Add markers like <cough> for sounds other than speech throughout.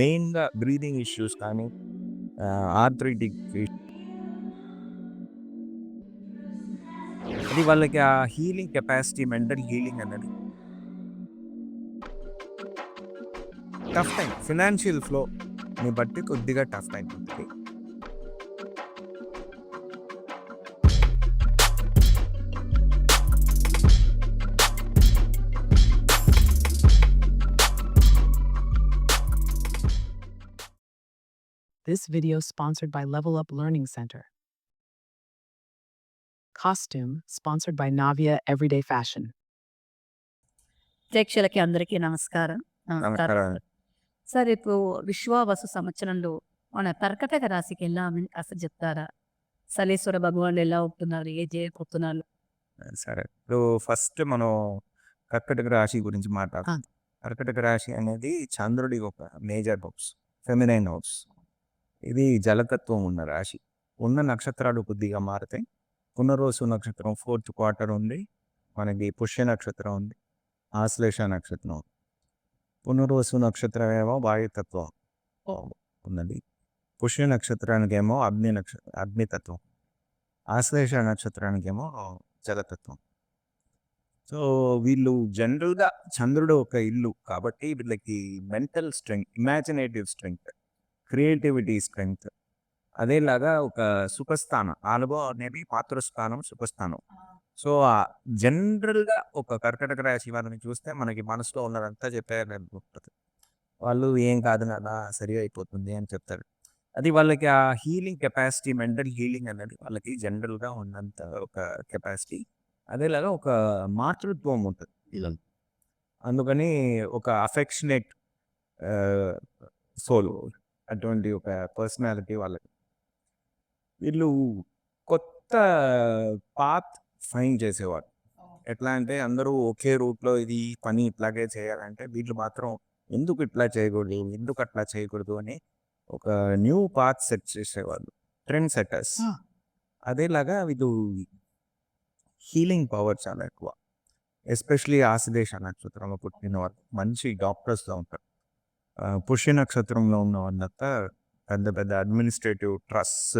మెయిన్‌గా breathing issues కానీ ఆహ్, ఆర్థరైటిక్ అది వాళ్ళకి ఆ హీలింగ్ కెపాసిటీ, మెంటల్ హీలింగ్ అన్నది టఫ్ టైం. ఫినాన్షియల్ ఫ్లోని బట్టి కొద్దిగా టఫ్ టైమ్ ఉంటుంది This video sponsored by Level Up Learning Center. Costume sponsored by Navia Everyday Fashion. ప్రేక్షకులకి అందరికీ నమస్కారం. నమస్కారం. సార్ ఇప్పుడు విశ్వావసు సంవత్సరంలో మన కర్కటక రాశికి ఎలా అని కాస్త చెప్తారా? సలేశ్వర భగవానుడు ఎలా ఉంటున్నారు? ఏం చేయబోతున్నారు? సరే. ఇప్పుడు ఫస్ట్ మనం కర్కటక రాశి గురించి ఆ! మాట్లాడుకుందాం. కర్కటక రాశి అనేది చంద్రుడి ఒక మేజర్ హౌస్. Feminine house. ఇది జలతత్వం ఉన్న రాశి. ఉన్న నక్షత్రాలు కొద్దిగా మారుతాయి పునర్వసు నక్షత్రం ఫోర్త్ క్వార్టర్ ఉంది. మనకి పుష్య నక్షత్రం ఉంది. ఆశ్లేష నక్షత్రం. పునర్వసు నక్షత్రం ఏమో వాయుతత్వం ఉన్నది. పుష్య నక్షత్రానికేమో అగ్ని నక్ష అగ్నితత్వం. ఆశ్లేష నక్షత్రానికేమో జలతత్వం. సో, వీళ్ళు జనరల్‌గా చంద్రుడు ఒక ఇల్లు కాబట్టి వీళ్ళకి mental strength, imaginative strength, creativity strength అదేలాగా ఒక సుఖస్థానం. అనుభవం అనేది మాతృస్థానం, సుఖస్థానం. సో, జనరల్‌గా ఒక కర్కటక రాశి వాళ్ళని చూస్తే మనకి మనసులో ఉన్నదంతా చెప్పేయాలనుకుంటది. వాళ్ళు ఏం కాదు నాన్న సరి అయిపోతుంది అని చెప్తారు. అది వాళ్ళకి ఆ హీలింగ్ కెపాసిటీ, మెంటల్ హీలింగ్ అనేది వాళ్ళకి జనరల్‌గా ఉన్నంత ఒక కెపాసిటీ. అదేలాగా ఒక మాతృత్వం ఉంటది. అందుకని ఒక అఫెక్షనేట్ సోల్ అటువంటి ఒక పర్సనాలిటీ వాళ్ళకి. వీళ్ళు కొత్త పాత్ ఫైండ్ చేసేవారు. ఎట్లా అంటే అందరూ ఒకే రూట్‌లో ఇది పని ఇట్లాగే చేయాలంటే వీళ్ళు మాత్రం ఎందుకు ఇట్లా చేయకూడదు? ఎందుకు అట్లా చేయకూడదు? అని ఒక న్యూ పాత్ సెట్ చేసేవాళ్ళు. Trend setters. ఆ! అదేలాగా వీళ్ళు హీలింగ్ పవర్ చాలా ఎక్కువ. ఎస్పెషల్లీ ఆశ్లేష నక్షత్రంలో పుట్టిన వాళ్ళు మంచి డాక్టర్స్‌గా ఉంటారు. పుష్య నక్షత్రంలో ఉన్న వాళ్ళంతా పెద్ద పెద్ద అడ్మినిస్ట్రేటివ్ ట్రస్ట్స్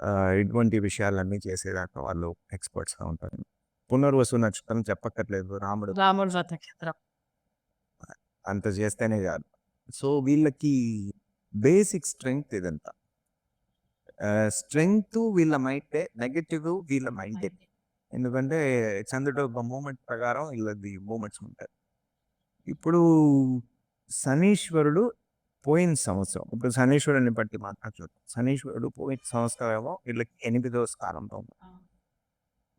ఆహ్, ఇటువంటి విషయాలన్నీ చేసేదాకా వాళ్ళు ఎక్స్‌పర్ట్స్‌గా ఉంటారు. పునర్వసు నక్షత్రం చెప్పక్కర్లేదు. రాముడు రాముడు నక్షత్రం. అంత చేస్తేనే చాలు. సో, వీళ్ళకి బేసిక్ స్ట్రెంగ్త్ ఇదంతా. స్ట్రెంగ్త్ వీళ్ళ మైండే. నెగెటివ్ వీళ్ళ మైండే. ఎందుకంటే చంద్రుడు ఒక మూవ్‌మెంట్ ప్రకారం వీళ్ళది మూవ్‌మెంట్స్ ఉంటాయి. ఇప్పుడు శనీశ్వరుడు పోయిన సంవత్సరం ఇప్పుడు శనీశ్వరుడిని బట్టి మాట్లాడుకుందాం. శనీశ్వరుడు పోయిన సంవత్సరం ఏమో వీళ్ళకి ఎనిమిదో స్థానంలో.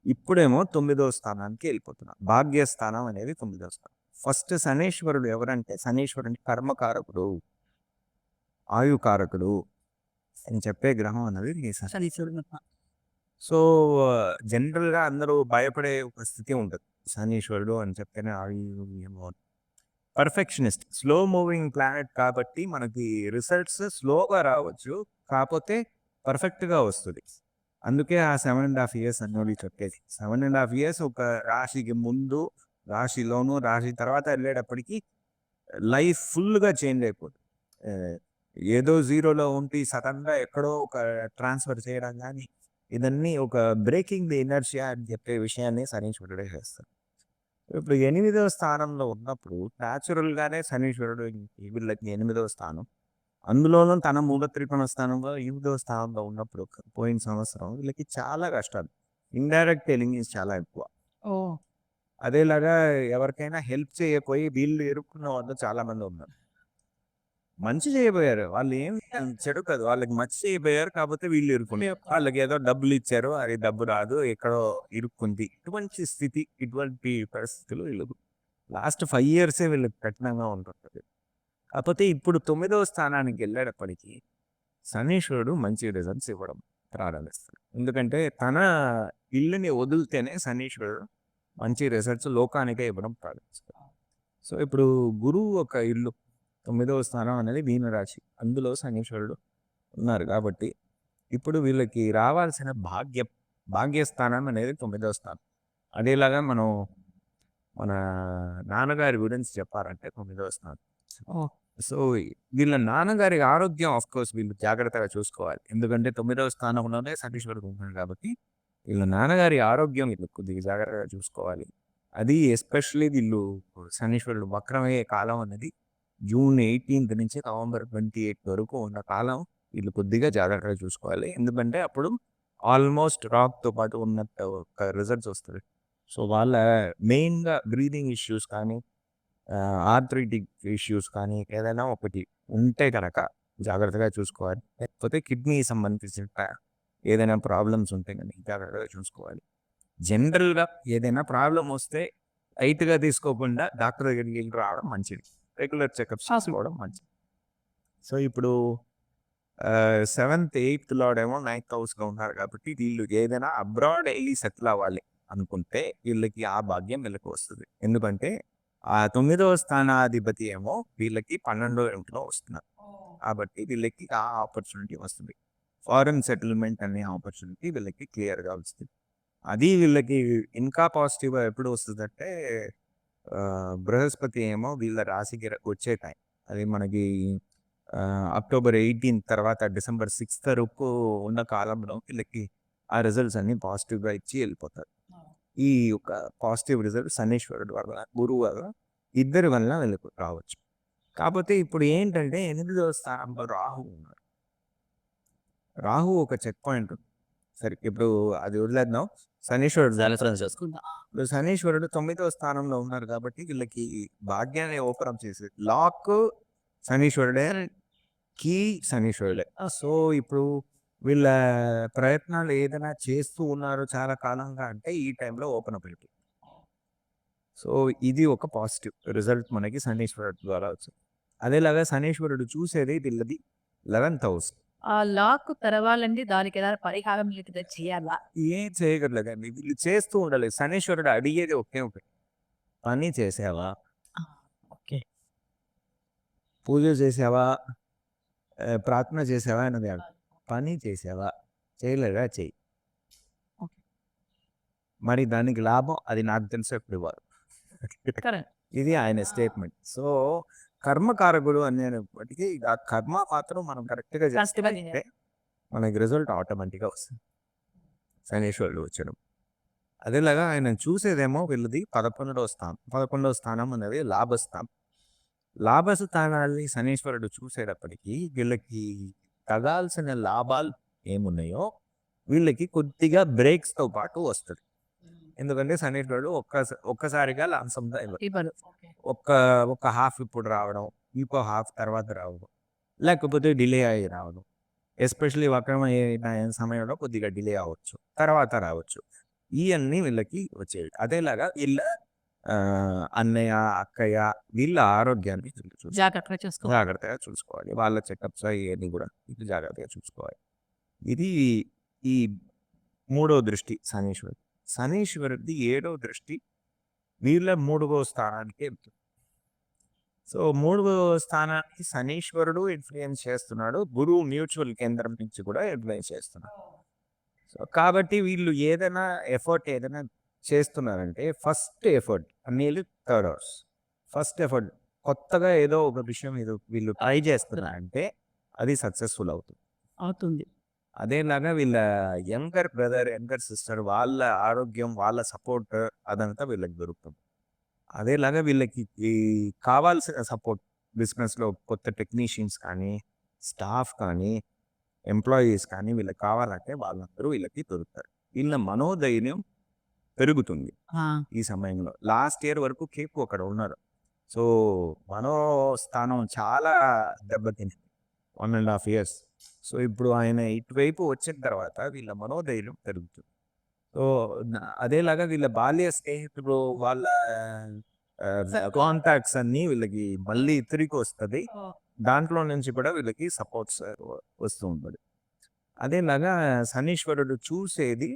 ఇప్పుడేమో తొమ్మిదో స్థానానికి వెళ్ళిపోతున్నారు. భాగ్యస్థానం అనేది తొమ్మిదో స్థానం. ఫస్ట్ శనీశ్వరుడు ఎవరంటే శనీశ్వరుని కర్మకారకుడు. ఆయుకారకుడు అని చెప్పే గ్రహం అన్నది. శనీశ్వరుడు. సో, జనరల్‌గా అందరూ భయపడే ఒక స్థితి ఉంటది. శనీశ్వరుడు అని చెప్తేనే అయ్యో! పర్ఫెక్షనిస్ట్. స్లో మూవింగ్ ప్లానెట్ కాబట్టి మనకి రిజల్ట్స్ స్లోగా రావచ్చు. కాకపోతే పర్ఫెక్ట్‌గా వస్తుంది అందుకే ఆ సెవెన్ అండ్ హాఫ్ ఇయర్స్ అన్నోళ్ళు చెప్పేది. 7 ½ ఇయర్స్ ఒక రాశికి ముందు, రాశిలోను, రాశి తర్వాత వెళ్ళేటప్పటికి లైఫ్ ఫుల్‌గా చేంజ్ అయిపోతుంది ఏదో జీరోలో ఉండి సడన్గా ఎక్కడో ఒక ట్రాన్స్‌ఫర్ చేయడం కానీ ఇదన్నీ ఒక బ్రేకింగ్ ది ఎనర్జీ అని చెప్పే విషయాన్ని శనీశ్వరుడే చేస్తారు ఇప్పుడు ఎనిమిదో స్థానంలో ఉన్నప్పుడు న్యాచురల్‌గానే శనీశ్వరుడు వీళ్ళకి ఎనిమిదో స్థానం. అందులోనూ తన మూల త్రికోణ స్థానంలో ఎనిమిదో స్థానంలో ఉన్నప్పుడు పోయిన సంవత్సరం వీళ్ళకి చాలా కష్టాలు. ఇండైరెక్ట్ ఎనిమీస్ చాలా ఎక్కువ. అదేలాగా ఎవరికైనా హెల్ప్ చేయకపోయి వీళ్ళు ఇరుక్కున్న వాళ్ళు చాలా మంది ఉన్నారు. మంచి చేయబోయారు. వాళ్ళు ఏమి చెడు కాదు. వాళ్ళకి మంచి చేయబోయారు. కాకపోతే వీళ్ళు ఇరుక్కున్నారు. వాళ్ళకి ఏదో డబ్బులు ఇచ్చారు. అది డబ్బు రాదు. ఎక్కడో ఇరుక్కుంది. ఇటువంటి స్థితి, ఇటువంటి పరిస్థితులు వీళ్ళు లాస్ట్ 5 ఇయర్సే వీళ్ళకి కఠినంగా ఉంటుంటది. కాకపోతే ఇప్పుడు తొమ్మిదవ స్థానానికి వెళ్ళేటప్పటికి శనీశ్వరుడు మంచి రిజల్ట్స్ ఇవ్వడం ప్రారంభిస్తాడు. ఎందుకంటే తన ఇల్లుని వదిలితేనే శనీశ్వరుడు మంచి రిజల్ట్స్ లోకానికే ఇవ్వడం ప్రారంభిస్తాడు. సో, ఇప్పుడు గురువు ఒక ఇల్లు తొమ్మిదవ స్థానం అనేది మీన రాశి. అందులో శనీశ్వరుడు ఉన్నారు కాబట్టి ఇప్పుడు వీళ్ళకి రావాల్సిన భాగ్యం భాగ్యస్థానం అనేది తొమ్మిదవ స్థానం. అదేలాగా మనం మన నాన్నగారి గురించి చెప్పాలంటే తొమ్మిదవ స్థానం. సో వీళ్ళ నాన్నగారి ఆరోగ్యం ఆఫ్ కోర్స్ వీళ్ళు జాగ్రత్తగా చూసుకోవాలి ఎందుకంటే తొమ్మిదవ స్థానంలోనే సతీశ్వరుడు ఉన్నాడు కాబట్టి వీళ్ళ నాన్నగారి ఆరోగ్యం వీళ్ళు కొద్దిగా జాగ్రత్తగా చూసుకోవాలి అది ఎస్పెషల్లీ వీళ్ళు శనీశ్వరుడు వక్రమయ్యే కాలం అనేది జూన్ ఎయిటీన్త్ నుంచి నవంబర్ ట్వంటీ ఎయిత్ వరకు ఉన్న కాలం వీళ్ళు కొద్దిగా జాగ్రత్తగా చూసుకోవాలి. ఎందుకంటే అప్పుడు ఆల్మోస్ట్ రాక్తో పాటు ఉన్న ఒక రిజల్ట్స్ వస్తుంది సో వాళ్ళ మెయిన్గా బ్రీదింగ్ ఇష్యూస్ కానీ ఆర్థరైటిక్ ఇష్యూస్ కానీ ఏదైనా ఒకటి ఉంటే కనుక జాగ్రత్తగా చూసుకోవాలి. లేకపోతే కిడ్నీ సంబంధించిన ఏదైనా ప్రాబ్లమ్స్ ఉంటే కానీ జాగ్రత్తగా చూసుకోవాలి. జనరల్గా ఏదైనా ప్రాబ్లం వస్తే లైట్గా తీసుకోకుండా డాక్టర్ దగ్గరికి వెళ్ళి రావడం మంచిది. రెగ్యులర్ చెకప్స్ చేసుకోవడం మంచిది. సో ఇప్పుడు సెవెంత్ ఎయిత్ లోడేమో నైన్త్ హౌస్గా ఉన్నారు కాబట్టి వీళ్ళు ఏదైనా అబ్రాడ్ వెళ్ళి సెటిల్ అవ్వాలి అనుకుంటే వీళ్ళకి ఆ భాగ్యం వీళ్ళకి వస్తుంది. ఎందుకంటే ఆ తొమ్మిదవ స్థానాధిపతి ఏమో వీళ్ళకి పన్నెండో ఇంట్లో వస్తున్నారు. కాబట్టి వీళ్ళకి ఆ ఆపర్చునిటీ వస్తుంది. ఫారెన్ సెటిల్మెంట్ అనే ఆపర్చునిటీ వీళ్ళకి క్లియర్గా వస్తుంది. అది వీళ్ళకి ఇంకా పాజిటివ్ ఎప్పుడు వస్తుందంటే బృహస్పతి ఏమో వీళ్ళ రాశికి వచ్చే టైం. అది మనకి అక్టోబర్ ఎయిటీన్ తర్వాత డిసెంబర్ సిక్స్త్ వరకు ఉన్న కాలంలో వీళ్ళకి ఆ రిజల్ట్స్ అన్ని పాజిటివ్గా ఇచ్చి వెళ్ళిపోతారు. ఈ ఒక పాజిటివ్ రిజల్ట్ శనీశ్వరుడు వల్ల గురువు వల్ల ఇద్దరి వల్ల వీళ్ళకి రావచ్చు. కాకపోతే ఇప్పుడు ఏంటంటే ఎనిమిదవ స్థానంలో రాహు ఉన్నాడు. రాహు ఒక చెక్ పాయింట్ ఉంది. సరే ఇప్పుడు అది వదిలేద్దాం. శనీశ్వరుడు. చూసుకుందాం ఇప్పుడు శనీశ్వరుడు తొమ్మిదవ స్థానంలో ఉన్నారు కాబట్టి వీళ్ళకి భాగ్యాన్ని ఓపెన్ చేసేది లాక్ శనీశ్వరుడే కీ శనీశ్వరుడే. సో ఇప్పుడు వీళ్ళ ప్రయత్నాలు ఏదైనా చేస్తూ ఉన్నారు చాలా కాలంగా అంటే ఈ టైంలో ఓపెన్ అప్ అయిపోయింది. సో ఇది ఒక పాజిటివ్ రిజల్ట్ మనకి శనీశ్వరుడు ద్వారా వచ్చింది. అదేలాగా శనీశ్వరుడు చూసేది వీళ్ళది లెవెన్త్ హౌస్. ఆ లాక్ తెరవాలండి. దానికి ఏదైనా పరిహారం లేకపోతే చేయాలా? ఏం చేయగలగండి వీళ్ళు చేస్తూ ఉండాలి. శనీశ్వరుడు అడిగేది ఒకే ఒకటి. పని చేసావా? ఓకే. పూజ చేసావా? ఆ, ప్రార్థన చేసావా? అన్నది. పని చేసావా? చేయలేదా? చెయ్యి Okay. మరి దానికి లాభం అది నాకు తెలిసి ఇవ్వాలి కరెక్ట్. ఇది ఆయన స్టేట్మెంట్. సో కర్మకారకుడు అనేప్పటికీ ఆ కర్మ మాత్రం మనం కరెక్ట్గా చేస్తే మనకి రిజల్ట్ ఆటోమేటిక్గా వస్తుంది. శనీశ్వరుడు వచ్చడం. అదేలాగా ఆయన చూసేదేమో వీళ్ళది పదకొండవ స్థానం. పదకొండవ స్థానం అనేది లాభస్థానం. లాభస్థానాన్ని శనీశ్వరుడు చూసేటప్పటికి వీళ్ళకి తగాల్సిన లాభాలు ఏమున్నాయో వీళ్ళకి కొద్దిగా బ్రేక్స్తో పాటు వస్తుంది. ఎందుకంటే శనీశ్వరుడు ఒక్క ఒక్కసారిగా లాంసంగా ఇవ్వరు ఒక్క ఒక్క హాఫ్ ఇప్పుడు రావడం ఇంకో హాఫ్ తర్వాత రావడం లేకపోతే డిలే అయ్యి రావడం. ఎస్పెషలీ వక్రమైన సమయంలో కొద్దిగా డిలే అవ్వచ్చు తర్వాత రావచ్చు. ఇవన్నీ వీళ్ళకి వచ్చేవి. అదేలాగా వీళ్ళ అన్నయ్య అక్కయ్య వీళ్ళ ఆరోగ్యాన్ని వీళ్ళు చూసుకోవాలి. జాగ్రత్తగా చూసుకో జాగ్రత్తగా చూసుకోవాలి. వాళ్ళ చెకప్స్ ఇవన్నీ కూడా ఇది జాగ్రత్తగా చూసుకోవాలి. ఇది ఈ మూడో దృష్టి శనీశ్వరుడు శనీశ్వరుడిది ఏడో దృష్టి వీళ్ళ మూడవ స్థానానికి వెళ్తుంది సో మూడవ స్థానానికి శనీశ్వరుడు ఇన్ఫ్లుయెన్స్ చేస్తున్నాడు. గురువు మ్యూచువల్ కేంద్రం నుంచి కూడా ఇన్ఫ్లుయెన్స్ చేస్తున్నాడు. సో కాబట్టి వీళ్ళు ఏదైనా ఎఫర్ట్ ఏదైనా చేస్తున్నారంటే ఫస్ట్ ఎఫర్ట్ అనేది థర్డ్ అవర్స్ ఫస్ట్ ఎఫర్ట్ కొత్తగా ఏదో ఒక విషయం ఏదో వీళ్ళు ట్రై చేస్తున్నారంటే అది సక్సెస్ఫుల్ అవుతుంది. అవుతుంది. అదేలాగా వీళ్ళ యంగర్ బ్రదర్ యంగర్ సిస్టర్ వాళ్ళ ఆరోగ్యం వాళ్ళ సపోర్ట్ అదంతా వీళ్ళకి దొరుకుతుంది. అదేలాగా వీళ్ళకి ఈ కావాల్సిన సపోర్ట్ బిజినెస్లో కొత్త టెక్నీషియన్స్ కానీ స్టాఫ్ కానీ ఎంప్లాయీస్ కానీ వీళ్ళకి కావాలంటే వాళ్ళందరూ వీళ్ళకి దొరుకుతారు. వీళ్ళ మనోధైర్యం పెరుగుతుంది ఈ సమయంలో. లాస్ట్ ఇయర్ వరకు కేపు అక్కడ ఉన్నారు. సో మనోస్థానం చాలా దెబ్బతింది one and half years. So ఇప్పుడు ఆయన ఇటువైపు వచ్చిన తర్వాత వీళ్ళ మనోధైర్యం పెరుగుతుంది. సో అదేలాగా వీళ్ళ బాల్య స్నేహితులు వాళ్ళ కాంటాక్ట్స్ అన్ని వీళ్ళకి మళ్ళీ తిరిగి వస్తుంది. దాంట్లో నుంచి కూడా వీళ్ళకి సపోర్ట్స్ వస్తూ ఉంటుంది. అదేలాగా శనీశ్వరుడు చూసేది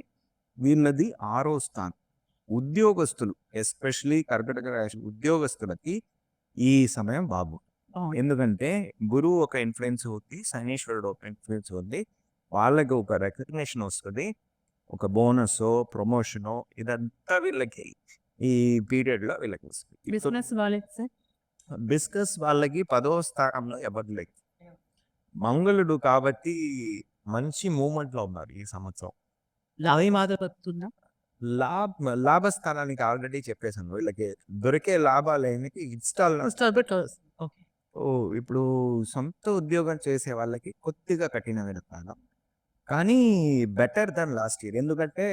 వీళ్ళది ఆరో స్థానం. ఉద్యోగస్తులు ఎస్పెషలీ కర్కటక రాశి ఉద్యోగస్తులకి ఈ సమయం బాగు అవును. ఎందుకంటే గురువు ఒక ఇన్ఫ్లుయెన్స్ ఉంది శనీశ్వరుడు ఒక ఇన్ఫ్లుయెన్స్ ఉంది వాళ్ళకి ఒక రికగ్నిషన్ వస్తుంది. ఒక బోనస్ ప్రమోషనో ఇదంతా వీళ్ళకి ఈ పీరియడ్లో వీళ్ళకి వస్తుంది. ఇప్పుడు బిజినెస్ వాళ్ళకి సార్? వాళ్ళకి పదో స్థానంలో ఎవరు లేదు మంగళుడు కాబట్టి మంచి మూమెంట్లో ఉన్నారు ఈ సంవత్సరం. లాభీ మాధవత్తుందా లాభ లాభస్థానానికి ఆల్రెడీ చెప్పేసాను వీళ్ళకి దొరికే లాభాలు ఏమిటి ఇన్స్టాల్ ఓకే. ఓ ఇప్పుడు సొంత ఉద్యోగం చేసే వాళ్ళకి కొద్దిగా కఠినమైన కాలం కానీ బెటర్ దన్ లాస్ట్ ఇయర్. ఎందుకంటే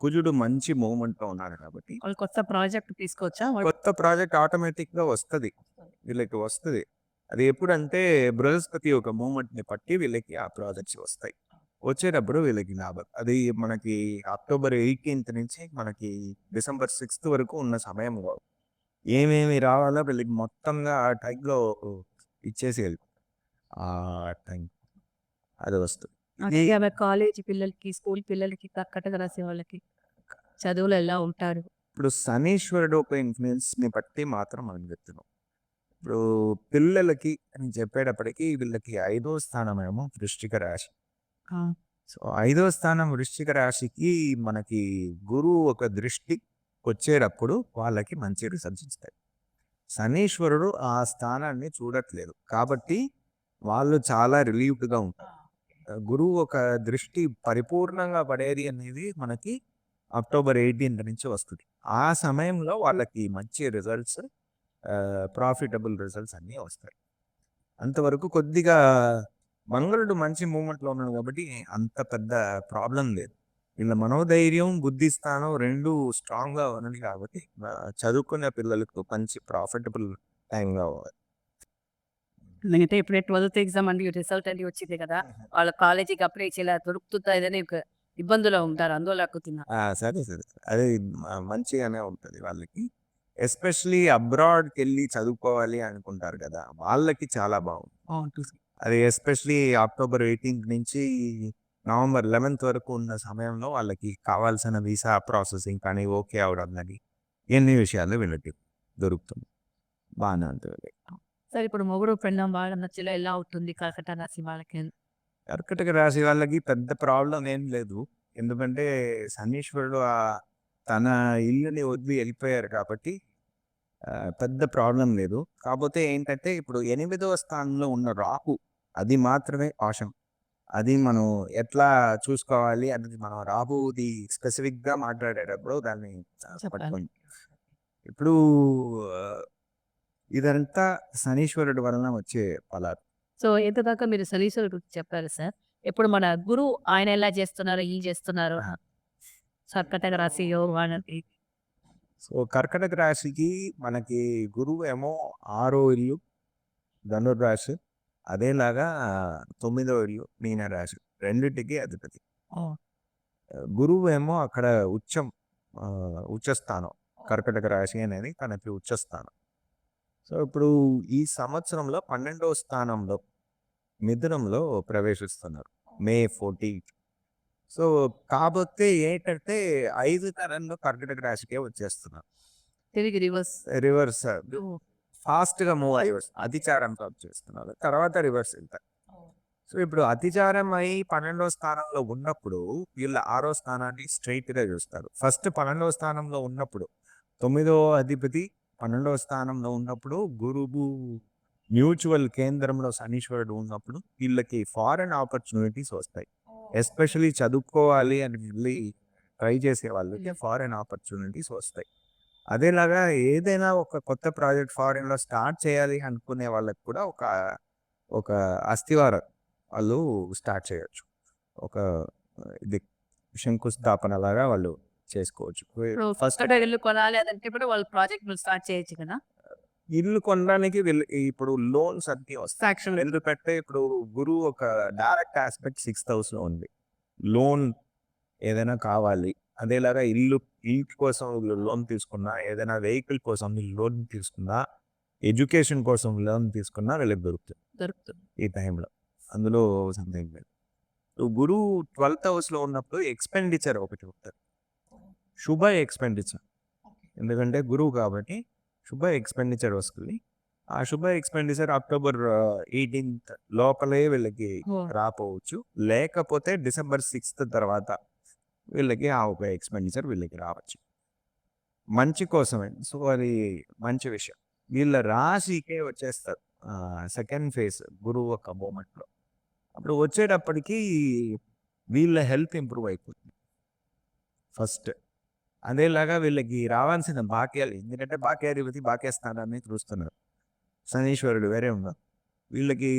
కుజుడు మంచి మూమెంట్లో ఉన్నాడు కాబట్టి వాళ్ళు కొత్త ప్రాజెక్ట్ తీసుకోవచ్చా? కొత్త ప్రాజెక్ట్ ఆటోమేటిక్గా వస్తుంది. వీళ్ళకి వస్తుంది. అది ఎప్పుడంటే బృహస్పతి ఒక మూమెంట్ని పట్టి వీళ్ళకి ఆ ప్రాజెక్ట్స్ వస్తాయి. వచ్చేటప్పుడు వీళ్ళకి లాభం. అది మనకి అక్టోబర్ ఎయిటీన్త్ నుంచి మనకి డిసెంబర్ సిక్స్త్ వరకు ఉన్న సమయం ఏమేమి రావాలో వీళ్ళకి మొత్తంగా ఆ టైంలో ఇచ్చేసి ఆ టైం అది వస్తుంది. కాలేజ్ పిల్లలకి స్కూల్ పిల్లలకి కర్కటక రాసే వాళ్ళకి చదువులు ఎలా ఉంటారు? ఇప్పుడు శనీశ్వరుడు ఒక ఇన్ఫ్లుయెన్స్ని బట్టి మాత్రం మనం చెప్తున్నాం. ఇప్పుడు పిల్లలకి అని చెప్పేటప్పటికి వీళ్ళకి ఐదో స్థానం ఏమో వృశ్చిక రాశి. సో ఐదో స్థానం వృశ్చిక రాశికి మనకి గురువు ఒక దృష్టి వచ్చేటప్పుడు వాళ్ళకి మంచి రిజల్ట్స్ ఇస్తాయి. శనీశ్వరుడు ఆ స్థానాన్ని చూడట్లేదు. కాబట్టి వాళ్ళు చాలా రిలీవ్డ్గా ఉంటారు. గురువు ఒక దృష్టి పరిపూర్ణంగా పడేది అనేది మనకి అక్టోబర్ ఎయిటీన్త్ నుంచి వస్తుంది. ఆ సమయంలో వాళ్ళకి మంచి రిజల్ట్స్ ప్రాఫిటబుల్ రిజల్ట్స్ అన్నీ వస్తాయి. అంతవరకు కొద్దిగా మంగళుడు మంచి మూమెంట్లో ఉన్నాడు కాబట్టి అంత పెద్ద ప్రాబ్లం లేదు. వీళ్ళ మనోధైర్యం బుద్ధి స్థానం రెండు స్ట్రాంగ్గా ఉన్నది కాబట్టి చదువుకునే పిల్లలకు మంచి ప్రాఫిటబుల్ టైంగా ఎందుకంటే ఇప్పుడే ట్వెల్త్ ఎగ్జామ్ అని రిజల్ట్ అని వచ్చింది కదా <laughs> వాళ్ళ కాలేజీకి అప్లై చేయాలి దొరుకుతుందా ఒక ఇబ్బందులో ఉంటారు ఆ, సరే సరే అది మంచిగానే ఉంటుంది వాళ్ళకి. ఎస్పెషలీ అబ్రాడ్కి వెళ్ళి చదువుకోవాలి అనుకుంటారు కదా వాళ్ళకి చాలా బాగుంది అది ఎస్పెషలీ అక్టోబర్ ఎయిటీన్త్ నుంచి నవంబర్ లెవెన్త్ వరకు ఉన్న సమయంలో వాళ్ళకి కావాల్సిన వీసా ప్రాసెసింగ్ కానీ ఓకే అవడం కానీ ఎన్ని విషయాలు వీళ్ళకి దొరుకుతుంది. బాగానే ఉంటుంది సరే ఇప్పుడు మొగుడు పెళ్ళం వాళ్ళ మధ్యలో ఎలా అవుతుంది? కర్కట రాసి వాళ్ళకి? కర్కటక రాశి వాళ్ళకి పెద్ద ప్రాబ్లం ఏం లేదు. ఎందుకంటే శనీశ్వరుడు తన ఇల్లుని వదిలి వెళ్ళిపోయారు కాబట్టి పెద్ద ప్రాబ్లం లేదు. కాకపోతే ఏంటంటే ఇప్పుడు ఎనిమిదవ స్థానంలో ఉన్న రాహు అది మాత్రమే ఆశం. అది మనం ఎట్లా చూసుకోవాలి అనేది మనం రాహుది స్పెసిఫిక్గా మాట్లాడేటప్పుడు దాన్ని. పట్టుకోండి. ఇప్పుడు ఇదంతా శనీశ్వరుడు వలన వచ్చే ఫలాలు. సో ఎంత దాకా మీరు గురించి చెప్పారు సార్. ఇప్పుడు మన గురువు ఆయన ఎలా చేస్తున్నారు ఈ చేస్తున్నారు? కర్కటక రాశి సో కర్కటక రాశికి మనకి గురువు ఏమో ఆరో ఇల్లు ధనుర్రాశి. అదేలాగా తొమ్మిదో ఇల్లు మీన రాశి. రెండింటికి అధిపతి. గురువు ఏమో అక్కడ ఉచ్చం ఉచ్చస్థానం. కర్కటక రాశి అనేది తనకి ఉచ్చస్థానం. సో ఇప్పుడు ఈ సంవత్సరంలో పన్నెండవ స్థానంలో మిథునంలో ప్రవేశిస్తున్నారు. May fourteenth. సో కాకపోతే ఏంటంటే ఐదు తరంలో కర్కటక రాశికే వచ్చేస్తున్నారు. రివర్స్. రివర్స్. ఫాస్ట్గా మూవ్ అయ్యి వస్తుంది అతిచారం టాప్ చేస్తున్నారు. తర్వాత రివర్స్ వెళ్తారు సో ఇప్పుడు అతిచారం అయి పన్నెండవ స్థానంలో ఉన్నప్పుడు వీళ్ళ ఆరో స్థానాన్ని స్ట్రైట్గా చూస్తారు. ఫస్ట్ పన్నెండవ స్థానంలో ఉన్నప్పుడు తొమ్మిదో అధిపతి పన్నెండవ స్థానంలో ఉన్నప్పుడు గురువు మ్యూచువల్ కేంద్రంలో శనీశ్వరుడు ఉన్నప్పుడు వీళ్ళకి ఫారెన్ ఆపర్చునిటీస్ వస్తాయి. ఎస్పెషలీ చదువుకోవాలి అని వెళ్ళి ట్రై చేసే వాళ్ళకి ఫారెన్ ఆపర్చునిటీస్ వస్తాయి. అదేలాగా ఏదైనా ఒక కొత్త ప్రాజెక్ట్ ఫారెన్లో స్టార్ట్ చేయాలి అనుకునే వాళ్ళకి కూడా ఒక ఒక అస్థివారం వాళ్ళు స్టార్ట్ చేయొచ్చు. ఒక ఇది శంకుస్థాపన లాగా వాళ్ళు చేసుకోవచ్చు. ఫస్ట్ ఇల్లు కొనాలి అదంటే ఇప్పుడు వాళ్ళు ప్రాజెక్ట్ స్టార్ట్ చేయొచ్చు కదా? ఇల్లు కొనడానికి ఇప్పుడు లోన్స్ అన్ని వస్తాయి. ఎందుకంటే ఇప్పుడు గురువు ఒక డైరెక్ట్ ఆస్పెక్ట్ సిక్స్త్ హౌస్లో ఉంది. లోన్ ఏదైనా కావాలి. అదేలాగా ఇల్లు ఇంటి కోసం లోన్ తీసుకున్నా ఏదైనా వెహికల్ కోసం లోన్ తీసుకున్నా ఎడ్యుకేషన్ కోసం లోన్ తీసుకున్నా వీళ్ళకి దొరుకుతుంది దొరుకుతుంది ఈ టైంలో. అందులో సందేహం లేదు. గురువు ట్వెల్త్ హౌస్లో ఉన్నప్పుడు ఎక్స్పెండిచర్ ఒకటి ఉంటుంది. శుభ ఎక్స్పెండిచర్. ఎందుకంటే గురువు కాబట్టి శుభ ఎక్స్పెండిచర్ వస్తుంది. ఆ శుభ ఎక్స్పెండిచర్ అక్టోబర్ ఎయిటీన్త్ లోపలే వీళ్ళకి రాపోవచ్చు. లేకపోతే డిసెంబర్ సిక్స్త్ తర్వాత వీళ్ళకి ఆ ఒక ఎక్స్పెండిచర్ వీళ్ళకి రావచ్చు. మంచి కోసమే. సో అది మంచి విషయం. వీళ్ళ రాశికే వచ్చేస్తారు. సెకండ్ ఫేజ్ గురువు ఒక మూమెంట్లో అప్పుడు వచ్చేటప్పటికి వీళ్ళ హెల్త్ ఇంప్రూవ్ అయిపోతుంది. ఫస్ట్. అదేలాగా వీళ్ళకి రావాల్సిన బాక్యాలు ఎందుకంటే బాక్యాధిపతి బాక్యస్థానాన్ని చూస్తున్నారు. శనీశ్వరుడు వేరే ఉన్నారు వీళ్ళకి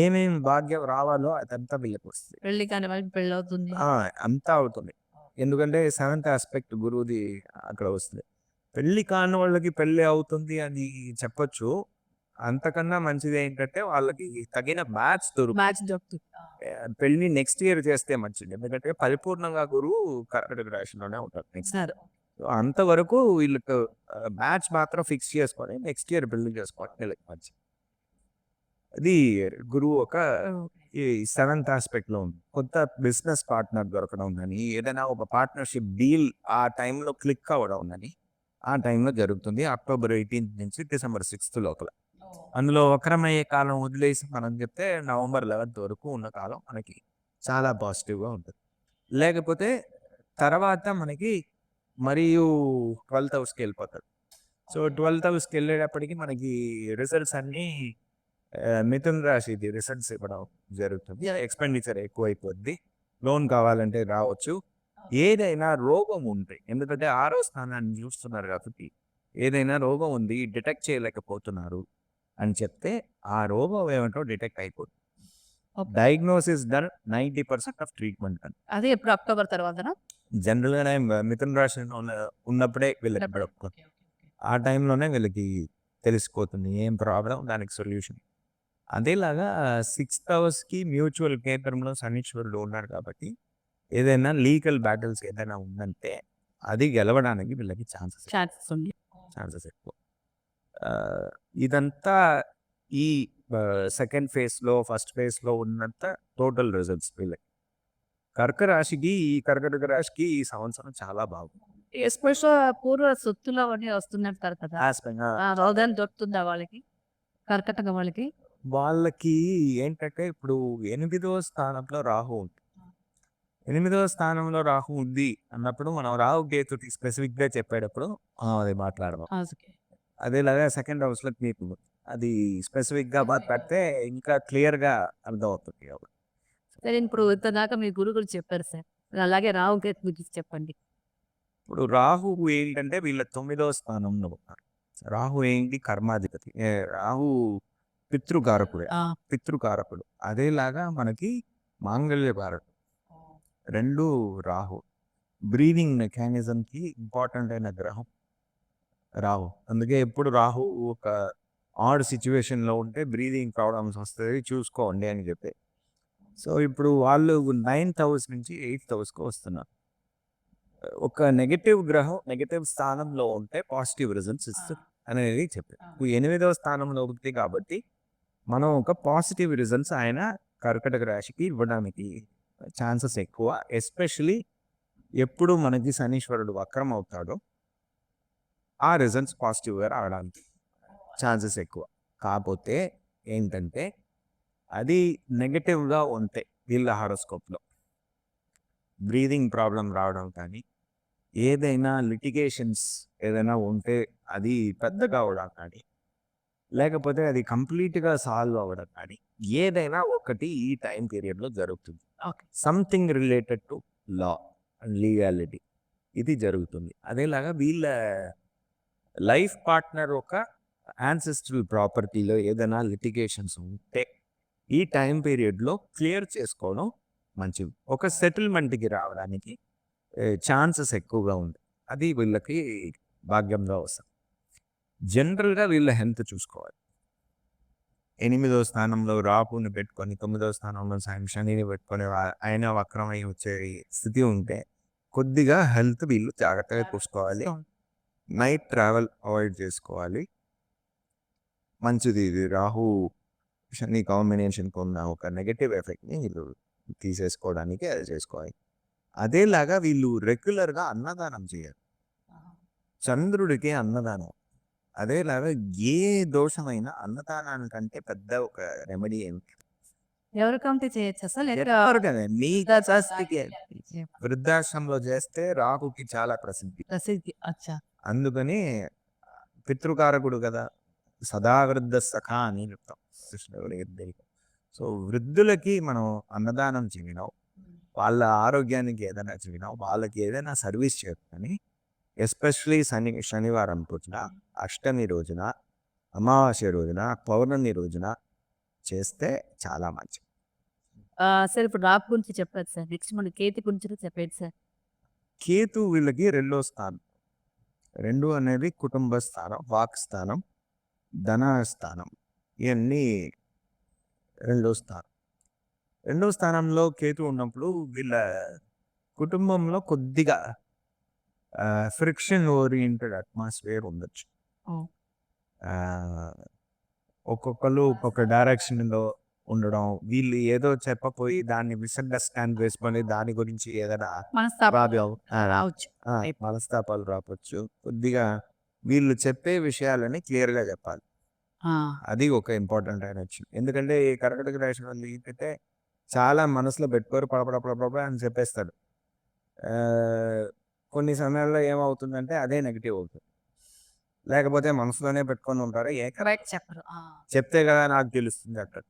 ఏమేమి భాగ్యం రావాలో అదంతా వీళ్ళకి వస్తుంది పెళ్ళి కాని వాళ్ళకి పెళ్ళి అవుతుంది అంతా అవుతుంది. ఎందుకంటే సెవెంత్ ఆస్పెక్ట్ గురువుది అక్కడ వస్తుంది. పెళ్ళి కాని వాళ్ళకి పెళ్ళి అవుతుంది అని చెప్పొచ్చు. అంతకన్నా మంచిది ఏంటంటే వాళ్ళకి తగిన మ్యాచ్ దొరుకుతుంది. పెళ్ళి నెక్స్ట్ ఇయర్ చేస్తే మంచిది. ఎందుకంటే పరిపూర్ణంగా గురువు కర్కటక రాశిలోనే ఉంటారు నెక్స్ట్. అంతవరకు వీళ్ళకి మ్యాచ్ మాత్రం ఫిక్స్ చేసుకొని నెక్స్ట్ ఇయర్ పెళ్ళి చేసుకోవడం వీళ్ళకి మంచిది. అది గురువు ఒక ఈ సెవెంత్ ఆస్పెక్ట్లో ఉంది. కొత్త బిజినెస్ పార్ట్నర్ దొరకడం కానీ ఏదైనా ఒక పార్ట్నర్షిప్ డీల్ ఆ టైంలో క్లిక్ అవ్వడం కానీ ఆ టైంలో జరుగుతుంది అక్టోబర్ ఎయిటీన్త్ నుంచి డిసెంబర్ సిక్స్త్ లోపల. అందులో వక్రమయ్యే కాలం వదిలేసి మనం చెప్తే నవంబర్ లెవెన్త్ వరకు ఉన్న కాలం మనకి చాలా పాజిటివ్గా ఉంటుంది. లేకపోతే తర్వాత మనకి మరియు ట్వెల్త్ హౌస్కి వెళ్ళిపోతాడు. సో ట్వెల్త్ హౌస్కి వెళ్ళేటప్పటికి మనకి రిజల్ట్స్ అన్నీ మిథున్ రాశిది రిజల్ట్స్ ఇవ్వడం జరుగుతుంది. ఎక్స్పెండిచర్ ఎక్కువ అయిపోద్ది లోన్ కావాలంటే రావచ్చు. ఏదైనా రోగం ఉంది. ఎందుకంటే ఆరో స్థానాన్ని చూస్తున్నారు కాబట్టి ఏదైనా రోగం ఉంది డిటెక్ట్ చేయలేకపోతున్నారు అని చెప్తే ఆ రోగం ఏమంటో డిటెక్ట్ అయిపోతుంది. Diagnosis done ninety percent of treatment అదే ఎప్పుడు? అక్టోబర్ తర్వాత జనరల్ గానే మిథున ఉన్న- ఉన్నప్పుడే వీళ్ళకి ఆ టైంలోనే వీళ్ళకి తెలిసిపోతుంది. ఏం ప్రాబ్లం దానికి సొల్యూషన్. అదేలాగా సిక్స్త్ అవర్స్కి మ్యూచువల్ కేంద్రంలో శనీశ్వరుడు ఉన్నాడు కాబట్టి ఏదైనా లీగల్ బ్యాటిల్స్ ఏదైనా ఉందంటే అది గెలవడానికి వీళ్ళకి ఛాన్సెస్ ఛాన్సెస్ ఉంది. ఛాన్సెస్ ఎక్కువ. ఇదంతా ఈ సెకండ్ ఫేజ్లో ఫస్ట్ ఫేజ్లో ఉన్నంత టోటల్ రిజల్ట్స్ వీళ్ళకి. కర్క రాశికి ఈ కర్కటక రాశికి ఈ సంవత్సరం చాలా బాగుంది. ఎస్పెషల్ పూర్వ సొత్తులు అవన్నీ వస్తున్నట్టారు కదా. దొరుకుతుందా వాళ్ళకి? కర్కటక వాళ్ళకి? వాళ్ళకి ఏంటంటే ఇప్పుడు ఎనిమిదవ స్థానంలో రాహు ఉంది. ఎనిమిదవ స్థానంలో రాహు ఉంది అన్నప్పుడు మనం రాహు కేతుకి స్పెసిఫిక్గా చెప్పేటప్పుడు అది మాట్లాడదాం. అదేలాగా సెకండ్ హౌస్లో మీకు అది స్పెసిఫిక్గా మాట్లాడితే ఇంకా క్లియర్గా అర్థం అవుతుంది. సరే ఇప్పుడు ఇంతదాకా మీ గురువులు చెప్పారు సార్. అలాగే రావు కేతు గురించి చెప్పండి. ఇప్పుడు రాహు ఏంటంటే వీళ్ళ తొమ్మిదవ స్థానంలో ఉన్నారు. రాహు ఏంటి? కర్మాధిపతి. రాహు పితృకారకుడే. పితృకారకుడు. అదేలాగా మనకి మాంగళ్యకారకుడు రెండు రాహు. బ్రీదింగ్ మెకానిజం కి ఇంపార్టెంట్ అయిన గ్రహం రాహు. అందుకే ఎప్పుడు రాహు ఒక ఆడ్ సిచ్యువేషన్లో ఉంటే బ్రీదింగ్ ప్రాబ్లమ్స్ వస్తుంది చూసుకోండి అని చెప్పి. సో ఇప్పుడు వాళ్ళు నైన్త్ హౌస్ నుంచి ఎయిత్ హౌస్కి వస్తున్నారు. ఒక నెగటివ్ గ్రహం నెగటివ్ స్థానంలో ఉంటే పాజిటివ్ రిజల్ట్స్ ఇస్తుంది అనేది చెప్పారు. ఎనిమిదవ స్థానంలో ఉంది కాబట్టి మనం ఒక పాజిటివ్ రిజల్ట్స్ ఆయన కర్కటక రాశికి ఇవ్వడానికి ఛాన్సెస్ ఎక్కువ. ఎస్పెషలీ ఎప్పుడు మనకి శనీశ్వరుడు వక్రం అవుతాడో ఆ రిజల్ట్స్ పాజిటివ్గా రావడానికి ఛాన్సెస్ ఎక్కువ. కాకపోతే ఏంటంటే అది నెగటివ్గా ఉంటే వీళ్ళ హారోస్కోప్లో బ్రీదింగ్ ప్రాబ్లం రావడం కానీ ఏదైనా లిటిగేషన్స్ ఏదైనా ఉంటే అది పెద్దగా అవడం కానీ లేకపోతే అది కంప్లీట్గా సాల్వ్ అవ్వడం కానీ ఏదైనా ఒకటి ఈ టైం పీరియడ్లో జరుగుతుంది. Okay. Something related to law and legality ఇది జరుగుతుంది. అదేలాగా వీళ్ళ లైఫ్ పార్ట్నర్ ఒక యాన్సెస్ట్రల్ ప్రాపర్టీలో ఏదైనా లిటిగేషన్స్ ఉంటే ఈ టైం పీరియడ్లో క్లియర్ చేసుకోవడం మంచిది. ఒక సెటిల్మెంట్కి రావడానికి ఛాన్సెస్ ఎక్కువగా ఉంది. అది వీళ్ళకి భాగ్యంగా వస్తుంది. జనరల్గా వీళ్ళ హెల్త్ చూసుకోవాలి. ఎనిమిదో స్థానంలో రాహుని పెట్టుకొని తొమ్మిదో స్థానంలో శని- శనిని పెట్టుకొని ఆయన వక్రమై వచ్చే స్థితి ఉంటే కొద్దిగా హెల్త్ వీళ్ళు జాగ్రత్తగా చూసుకోవాలి. నైట్ ట్రావెల్ అవాయిడ్ చేసుకోవాలి. మంచిది ఇది. రాహు శని కాంబినేషన్కి ఉన్న ఒక నెగటివ్ ఎఫెక్ట్ని వీళ్ళు తీసేసుకోవడానికి అది చేసుకోవాలి. అదేలాగా వీళ్ళు రెగ్యులర్గా అన్నదానం చేయాలి. చంద్రుడికి అన్నదానం. అదేలాగా ఏ దోషమైనా అన్నదానానికంటే పెద్ద ఒక రెమెడీ ఏమిటి ఎవరికంటే చేయొచ్చు అసలు? వృద్ధాశ్రమంలో చేస్తే రాహుకి చాలా ప్రసిద్ధి. ప్రసిద్ధి. అచ్చా. అందుకని పితృకారకుడు కదా సదా వృద్ధ సఖ అని చెప్తాం. కృష్ణుడి సో వృద్ధులకి మనం అన్నదానం చేయడం వాళ్ళ ఆరోగ్యానికి ఏదైనా చేయడం వాళ్ళకి ఏదైనా సర్వీస్ చేయడం ఎస్పెషలీ శని శనివారం రోజున అష్టమి రోజున అమావాస్య రోజున పౌర్ణమి రోజున చేస్తే చాలా మంచిది. సార్ ఇప్పుడు రాక్ గురించి చెప్పారు సార్. నెక్స్ట్ మన కేతి గురించి చెప్పేది సార్. కేతు వీళ్ళకి రెండో స్థానం. రెండు అనేది కుటుంబ స్థానం వాక్ స్థానం ధన స్థానం. ఇవన్నీ రెండో స్థానం. రెండో స్థానంలో కేతు ఉన్నప్పుడు వీళ్ళ కుటుంబంలో కొద్దిగా ఫ్రిక్షన్ ఓరియంటెడ్ అట్మాస్ఫియర్ ఉండొచ్చు. ఒక్కొక్కరు ఒక్కొక్క డైరెక్షన్లో ఉండడం వీళ్ళు ఏదో చెప్పపోయి దాన్ని మిస్అండర్స్టాండ్ చేసుకొని దాని గురించి ఏదైనా మనస్తాపాలు రావచ్చు కొద్దిగా వీళ్ళు చెప్పే విషయాలని క్లియర్గా చెప్పాలి అది ఒక ఇంపార్టెంట్ అయిన విషయం. ఎందుకంటే ఈ కర్కటక రాశి వాళ్ళు ఏంటంటే చాలా మనసులో పెట్టుకోరు పడపడపడపడ అని చెప్పేస్తారు. ఆ, కొన్ని సమయాల్లో ఏమవుతుందంటే అదే నెగిటివ్ అవుతుంది. లేకపోతే మనసులోనే పెట్టుకొని ఉంటారు. ఏ కరెక్ట్ చెప్పరు. ఆ, చెప్తే కదా నాకు తెలుస్తుంది అంటారు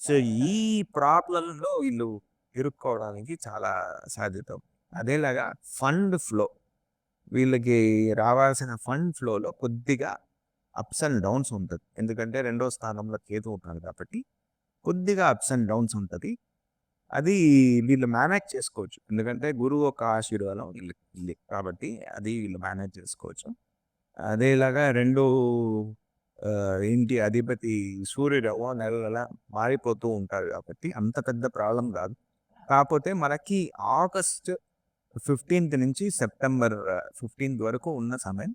సో ఈ ప్రాబ్లంలో వీళ్ళు ఇరుక్కోవడానికి చాలా సాధ్యత. ఉంది. అదేలాగా ఫండ్ ఫ్లో. వీళ్ళకి రావాల్సిన ఫండ్ ఫ్లోలో కొద్దిగా అప్స్ అండ్ డౌన్స్ ఉంటుంది. ఎందుకంటే రెండో స్థానంలో కేతు ఉంటారు కాబట్టి కొద్దిగా అప్స్ అండ్ డౌన్స్ ఉంటుంది. అది వీళ్ళు మేనేజ్ చేసుకోవచ్చు. ఎందుకంటే గురువు ఒక ఆశీర్వాదం వీళ్ళకి. కాబట్టి అది వీళ్ళు మేనేజ్ చేసుకోవచ్చు. అదేలాగా రెండు ఇంటి అధిపతి సూర్యుడు నెల నెల మారిపోతూ ఉంటారు కాబట్టి అంత పెద్ద ప్రాబ్లం కాదు. కాకపోతే మనకి ఆగస్ట్ ఫిఫ్టీన్త్ నుంచి సెప్టెంబర్ ఫిఫ్టీన్త్ వరకు ఉన్న సమయం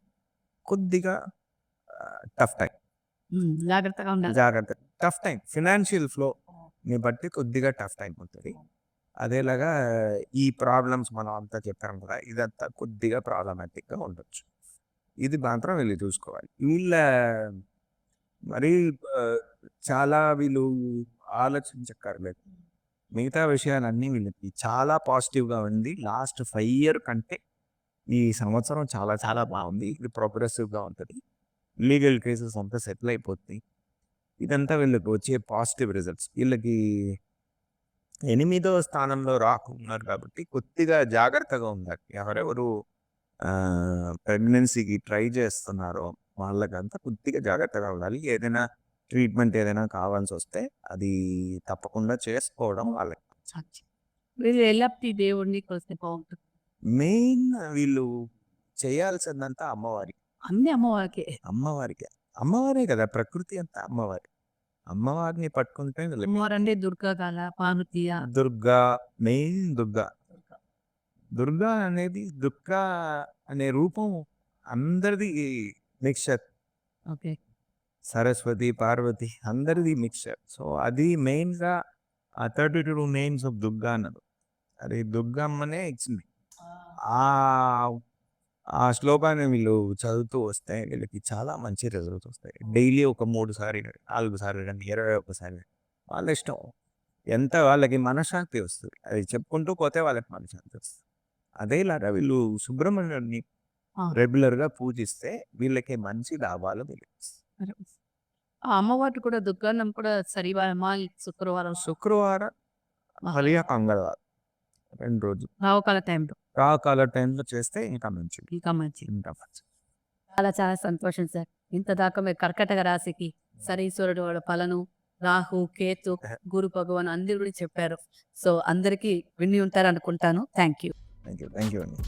కొద్దిగా టఫ్ టైం జాగ్రత్తగా జాగ్రత్త. టఫ్ టైం ఫినాన్షియల్ ఫ్లో ని బట్టి కొద్దిగా టఫ్ టైం ఉంటుంది. అదేలాగా ఈ ప్రాబ్లమ్స్ మనం అంతా చెప్పాం కదా! ఇదంతా కొద్దిగా ప్రాబ్లమాటిక్గా ఉండొచ్చు. ఇది మాత్రం వీళ్ళు చూసుకోవాలి. వీళ్ళ మరి చాలా వీళ్ళు ఆలోచించక్కర్లేదు. మిగతా విషయాలన్నీ వీళ్ళకి చాలా పాజిటివ్గా ఉంది. లాస్ట్ ఫైవ్ ఇయర్ కంటే ఈ సంవత్సరం చాలా చాలా బాగుంది. ఇది ప్రోగ్రెసివ్గా ఉంటుంది. లీగల్ కేసెస్ అంతా సెటిల్ అయిపోతుంది ఇదంతా వీళ్ళకి వచ్చే పాజిటివ్ రిజల్ట్స్. వీళ్ళకి ఎనిమిదో స్థానంలో రాకున్నారు కాబట్టి కొద్దిగా జాగ్రత్తగా ఉండాలి. ఎవరెవరు ప్రెగ్నెన్సీకి ట్రై చేస్తున్నారో వాళ్ళకంతా కొద్దిగా జాగ్రత్తగా ఉండాలి. ఏదైనా ట్రీట్మెంట్ ఏదైనా కావాల్సి వస్తే అది తప్పకుండా చేసుకోవడం వాళ్ళకి. దేవుడిని మెయిన్ వీళ్ళు చేయాల్సిందంతా అమ్మవారి. అన్ని అమ్మవారికి. అమ్మవారికి. అమ్మవారే కదా! ప్రకృతి అంతా అమ్మవారి. అమ్మవారిని పట్టుకుంటే వీళ్ళకి అమ్మవారు అంటే దుర్గా కాల పార్వతీయ దుర్గా మెయిన్ దుర్గా. దుర్గా. అనేది దుర్గా అనే రూపం అందరిది మిక్చర్. ఓకే. సరస్వతి పార్వతి అందరిది మిక్చర్. సో అది మెయిన్గా ఆ thirty two names of Durga అన్నారు అది దుర్గమ్మనే ఇచ్చింది. ఆ ఆ శ్లోకాన్ని వీళ్ళు చదువుతూ వస్తే వీళ్ళకి చాలా మంచి రిజల్ట్స్ వస్తాయి. డైలీ ఒక మూడు సారి నాలుగు సార్లు రండి ఇరవై ఒక్కసారి వాళ్ళ ఇష్టం. ఎంత వాళ్ళకి మనశ్శాంతి వస్తుంది. అది చెప్పుకుంటూ పోతే వాళ్ళకి మనశ్శాంతి వస్తుంది. అదేలాగా వీళ్ళు సుబ్రహ్మణ్యుడిని. రెగ్యులర్గా పూజిస్తే వీళ్ళకి మంచి లాభాలు ఆ అమ్మవారు కూడా దుర్గాన్నం కూడా శనివారం శుక్రవారం. శుక్రవారం మరియు మంగళవారం రెండు రోజులు. టైంలో. రాకాల టైంలో చేస్తే ఇంకా మంచిది. ఇంకా మంచిది. ఇంకా మంచి చాలా చాలా సంతోషం సార్. ఇంత దాకా మీరు కర్కటక రాశికి సరీశ్వరుడు వాడు పలను రాహు కేతు గురు భగవాన్ అందరి గురించి చెప్పారు. సో అందరికీ విని ఉంటారు అనుకుంటాను thank you thank you thank you అండి.